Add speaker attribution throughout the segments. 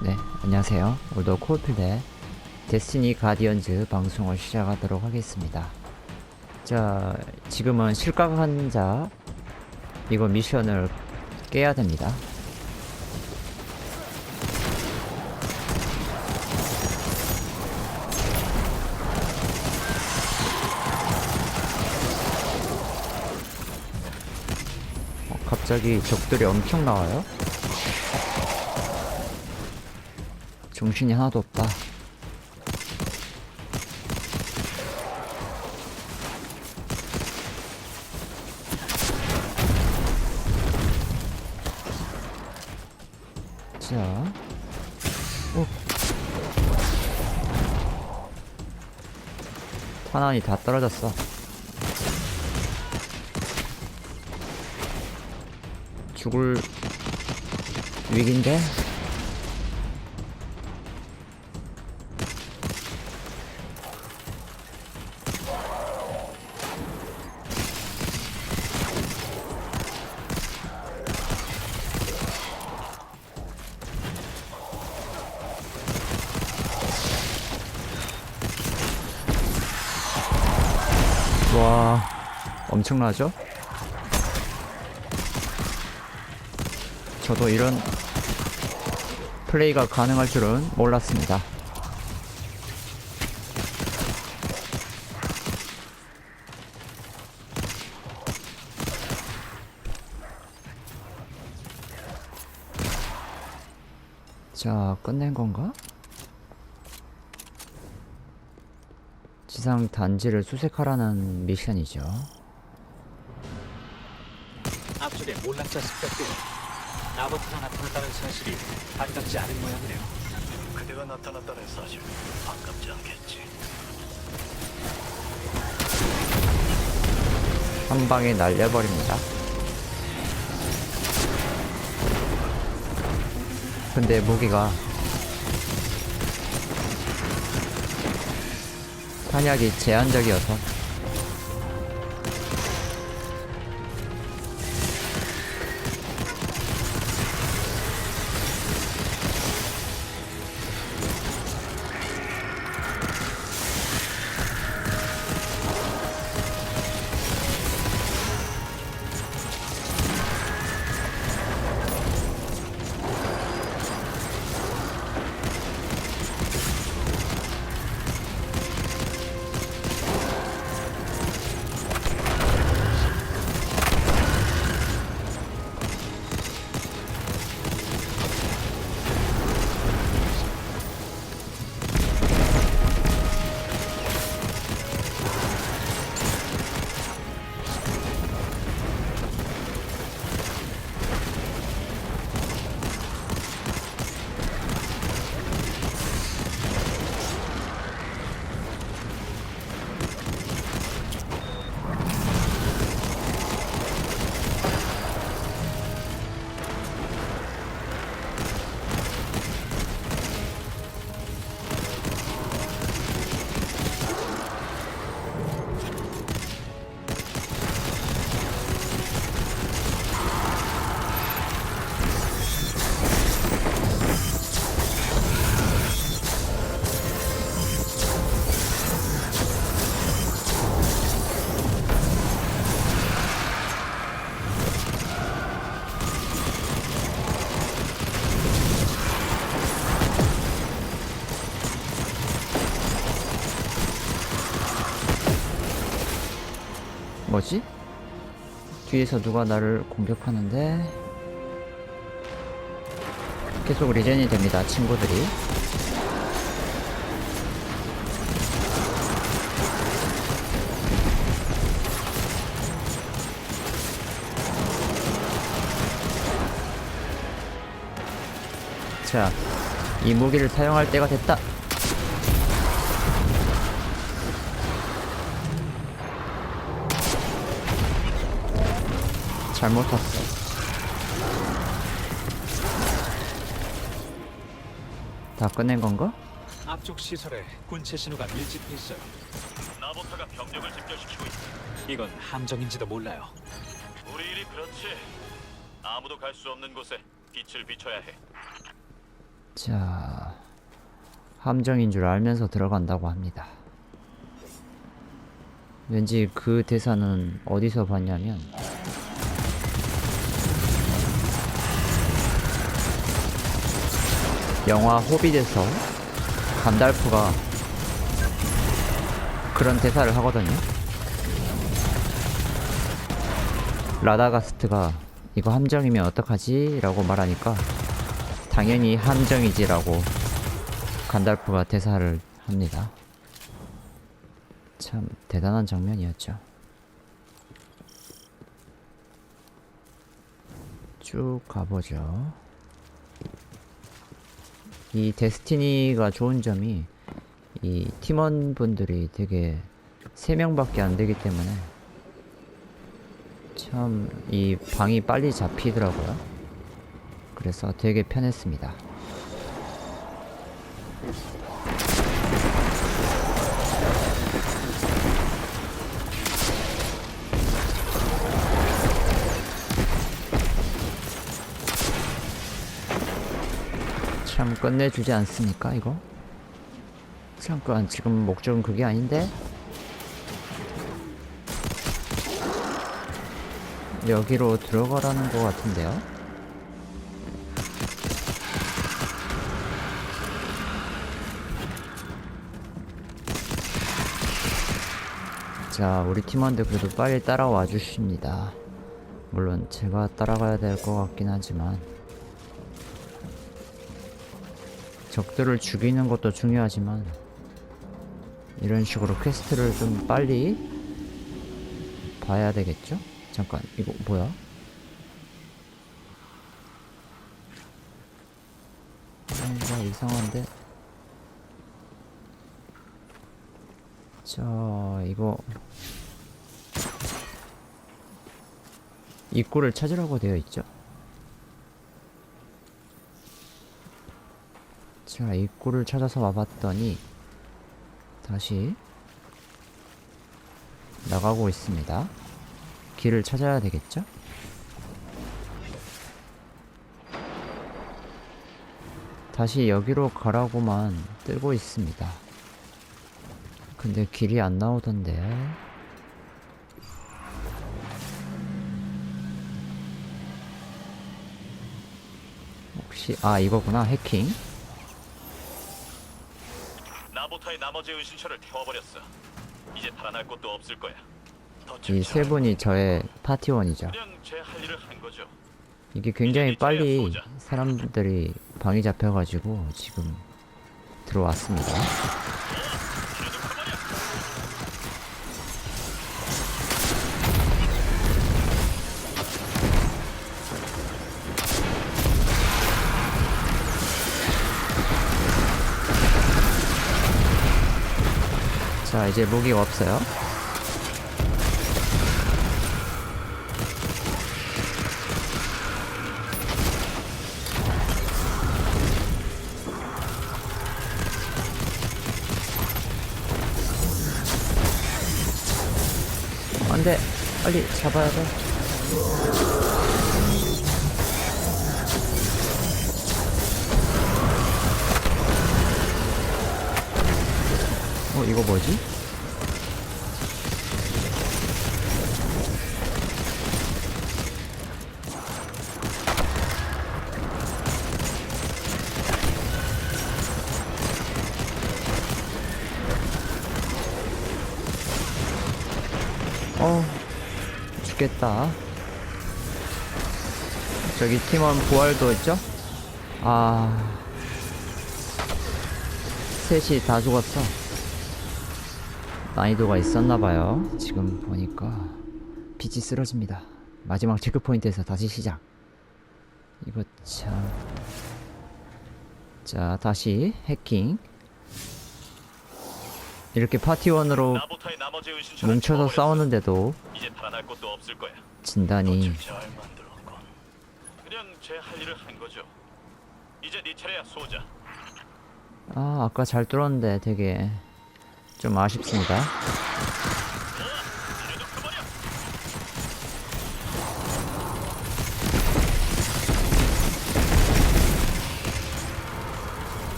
Speaker 1: 네, 안녕하세요. 오늘도 코어필드 데스티니 가디언즈 방송을 시작하도록 하겠습니다. 자, 지금은 실각 환자 이거 미션을 깨야 됩니다. 어, 갑자기 적들이 엄청 나와요. 정신이 하나도 없다. 자, 오. 탄환이 다 떨어졌어. 죽을 위기인데? 와, 엄청나죠? 저도 이런 플레이가 가능할 줄은 몰랐습니다. 자, 끝낸 건가? 지상 단지를 수색하라는 미션이죠.
Speaker 2: 앞쪽에 몰락자 습격들이 나부터가 나타났다는 사실이 반갑지 않은 모양이네요.
Speaker 3: 그대가 나타났다는 사실 반갑지 않겠지.
Speaker 1: 한 방에 날려버립니다. 근데 무기가 탄약이 제한적이어서 뭐지? 뒤에서 누가 나를 공격하는데 계속 리젠이 됩니다 친구들이 자, 이 무기를 사용할 때가 됐다. 잘못 탔어. 다 끝낸 건가?
Speaker 2: 앞쪽 시설에 군체 신호가 밀집해 있어요.
Speaker 3: 나부터가 병력을 집결시키고 있어.
Speaker 2: 이건 함정인지도 몰라요.
Speaker 3: 우리 일이 그렇지. 아무도 갈 수 없는 곳에 빛을 비춰야 해.
Speaker 1: 자, 함정인 줄 알면서 들어간다고 합니다. 왠지 그 대사는 어디서 봤냐면 영화 호빗에서 간달프가 그런 대사를 하거든요. 라다가스트가 이거 함정이면 어떡하지? 라고 말하니까 당연히 함정이지라고 간달프가 대사를 합니다. 참 대단한 장면이었죠. 쭉 가보죠. 이 데스티니가 좋은 점이 이 팀원분들이 되게 3명밖에 안 되기 때문에 참 이 방이 빨리 잡히더라고요. 그래서 되게 편했습니다. 참 끝내주지 않습니까 이거? 잠깐 지금 목적은 그게 아닌데? 여기로 들어가라는 것 같은데요? 자, 우리 팀원들 그래도 빨리 따라와 주십니다. 물론 제가 따라가야 될 것 같긴 하지만 적들을 죽이는 것도 중요하지만 이런 식으로 퀘스트를 좀 빨리 봐야 되겠죠? 잠깐 이거 뭐야? 뭔가 이상한데 자 이거 입구를 찾으라고 되어 있죠 자 입구를 찾아서 와봤더니 다시 나가고 있습니다 길을 찾아야 되겠죠? 다시 여기로 가라고만 뜨고 있습니다. 근데 길이 안 나오던데. 혹시 아 이거구나 해킹.
Speaker 3: 나보타의 나머지 은신처를 태워버렸어. 이제 달아날 곳도 없을 거야.
Speaker 1: 더이세 분이 저의 파티원이죠.
Speaker 3: 그냥 제 할 일을 한 거죠.
Speaker 1: 이게 굉장히 빨리 사람들이 방이 잡혀가지고 지금 들어왔습니다. 자, 이제 무기가 없어요. 안 돼. 빨리 잡아야 돼. 어, 이거 뭐지? 죽겠다. 저기 팀원 부활도 있죠? 아, 셋이 다 죽었어. 난이도가 있었나봐요. 지금 보니까 빛이 쓰러집니다. 마지막 체크포인트에서 다시 시작. 이거 참. 자, 다시 해킹. 이렇게 파티원으로 뭉쳐서. 싸우는데도.
Speaker 3: 이제 네.
Speaker 1: 아 아까 잘 뚫었는데 되게 좀 아쉽습니다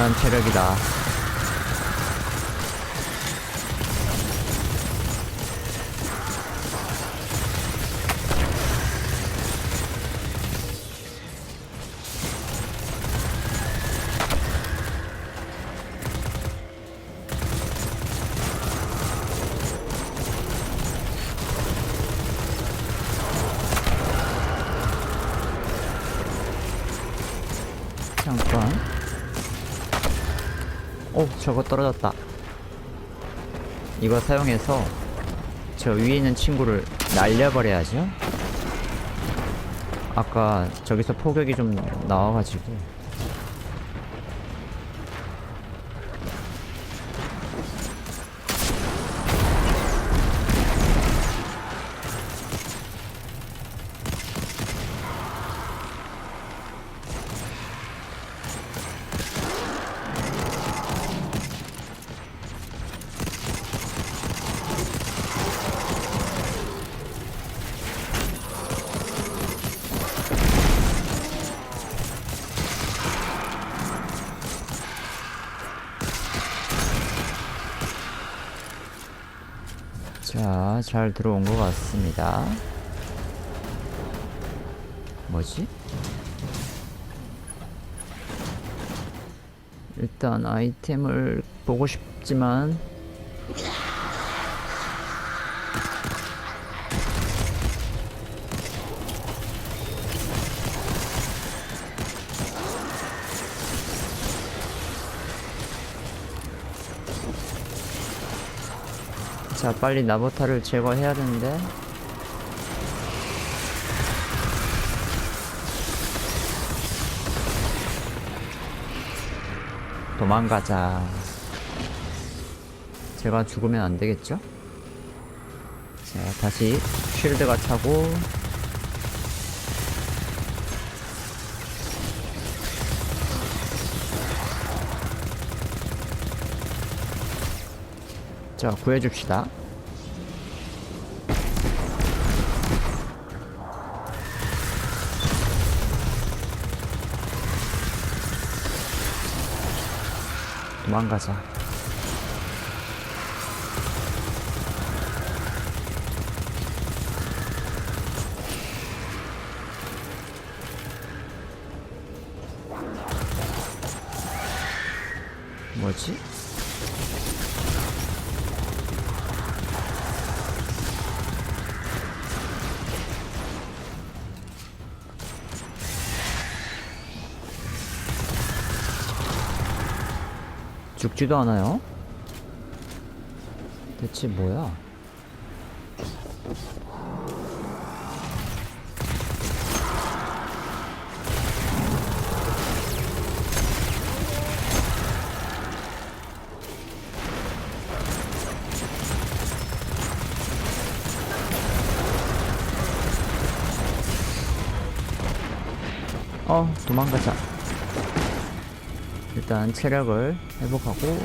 Speaker 1: 엄청난 체력이다. 저거 떨어졌다. 이거 사용해서 저 위에 있는 친구를 날려버려야죠. 아까 저기서 포격이 좀 나와가지고. 자, 잘 들어온 것 같습니다. 뭐지? 일단 아이템을 보고 싶지만 자 빨리 나보타를 제거해야 되는데. 도망가자. 제가 죽으면 안 되겠죠? 자 다시 쉴드가 차고 자 구해줍시다 도망가자 뭐지? 죽지도 않아요? 대체 뭐야? 어, 도망가자. 일단 체력을 회복하고.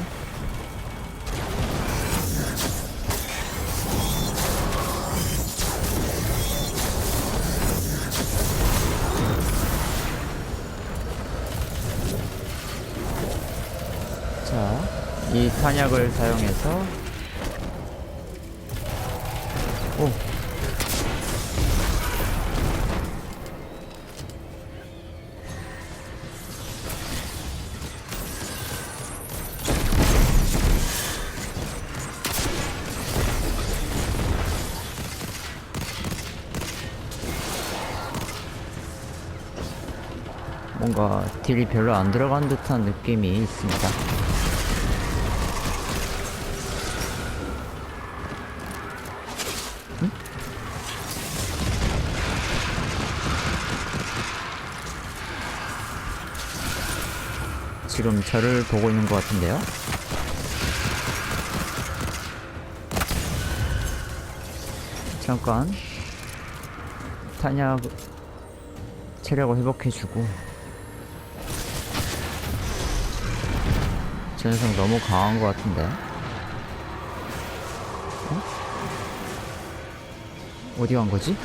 Speaker 1: 자, 이 탄약을 사용해서 뭔가 딜이 별로 안 들어간 듯한 느낌이 있습니다. 응? 지금 저를 보고 있는 것 같은데요? 잠깐 탄약 체력을 회복해주고 저 녀석 너무 강한 것 같은데 어? 어디 간 거지?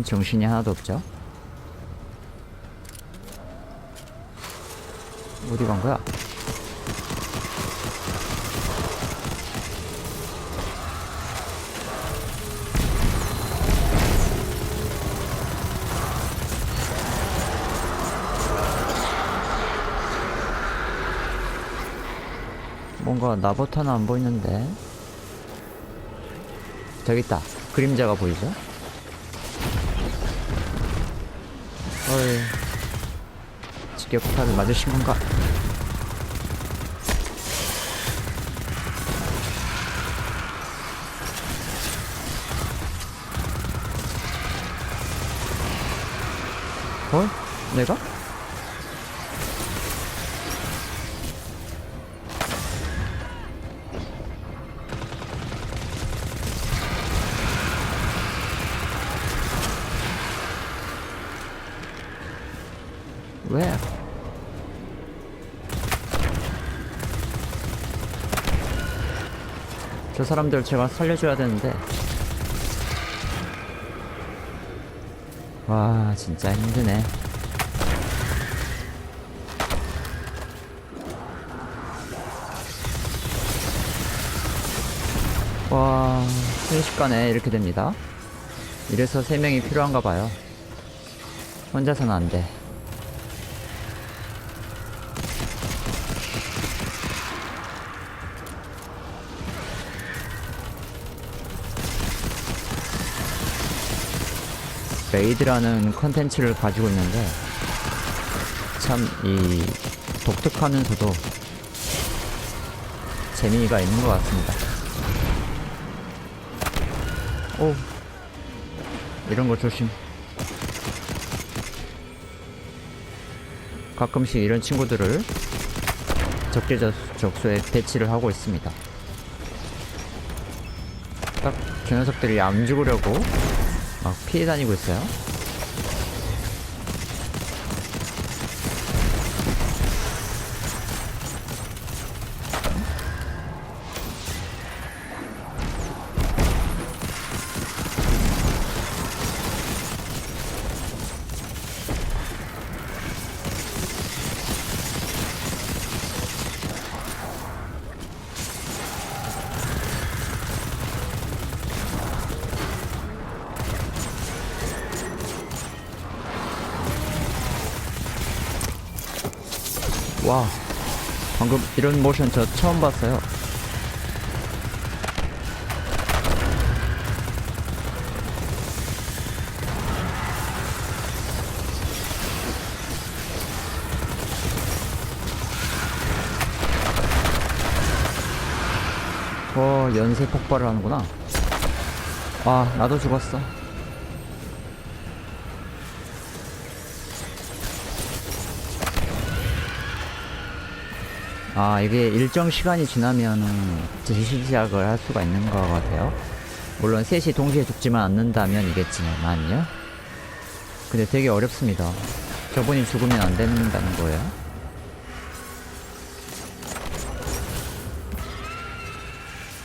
Speaker 1: 참 정신이 하나도 없죠. 어디 간 거야? 뭔가 하나 안 보이는데 저기 있다 그림자가 보이죠? 헐 직격탄을 맞으신 건가? 헐? 내가? 사람들 제가 살려줘야 되는데. 와, 진짜 힘드네. 와, 순식간에 이렇게 됩니다. 이래서 세 명이 필요한가 봐요. 혼자서는 안 돼. 레이드라는 컨텐츠를 가지고 있는데 참 이 독특하면서도 재미가 있는 것 같습니다. 오 이런 거 조심. 가끔씩 이런 친구들을 적재적소에 배치를 하고 있습니다. 딱저 녀석들이 안 죽으려고 막 피해 다니고 있어요. 와 방금 이런 모션 저 처음 봤어요. 어 연쇄 폭발을 하는구나. 아 나도 죽었어 아 이게 일정 시간이 지나면은 재시 시작을 할 수가 있는 것 같아요. 물론 셋이 동시에 죽지만 않는다면 이겠지만요. 근데 되게 어렵습니다. 저분이 죽으면 안 된다는 거예요.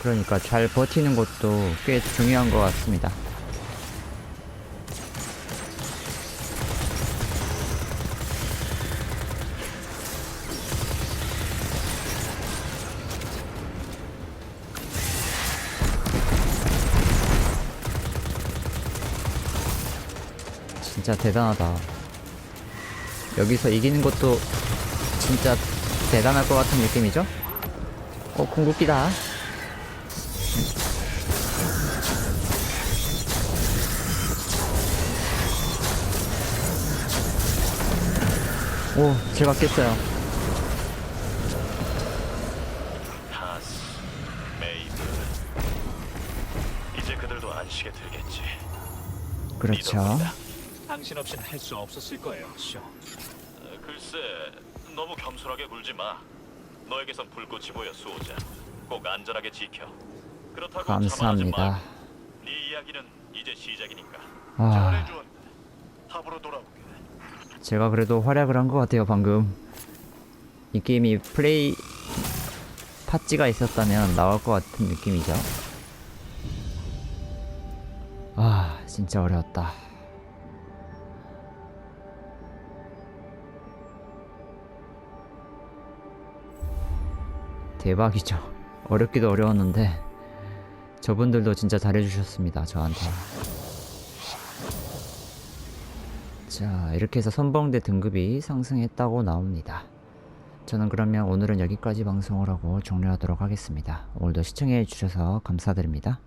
Speaker 1: 그러니까 잘 버티는 것도 꽤 중요한 것 같습니다 진짜 대단하다. 여기서 이기는 것도 진짜 대단할 것 같은 느낌이죠? 어, 궁극기다. 오, 제가 깼어요.
Speaker 3: 타스, 메이드. 이제 그들도 안식에 들겠지.
Speaker 1: 그렇죠.
Speaker 2: 당신 없인 할 수 없었을 거예요, 쇼.
Speaker 3: 어, 글쎄, 너무 겸손하게 굴지 마. 너에게선 불꽃이 보여 수호자. 꼭 안전하게 지켜. 그렇다고 자만하지
Speaker 1: 감사합니다.
Speaker 3: 말고. 네 이야기는 이제 시작이니까.
Speaker 1: 아.
Speaker 3: 탑으로 돌아오게.
Speaker 1: 제가 그래도 활약을 한 것 같아요, 방금. 이 게임이 플레이 팟찌가 있었다면 나올 것 같은 느낌이죠. 아, 진짜 어려웠다. 대박이죠. 어렵기도 어려웠는데 저분들도 진짜 잘해주셨습니다. 저한테. 자, 이렇게 해서 선봉대 등급이 상승했다고 나옵니다. 저는 그러면 오늘은 여기까지 방송을 하고 종료하도록 하겠습니다. 오늘도 시청해 주셔서 감사드립니다.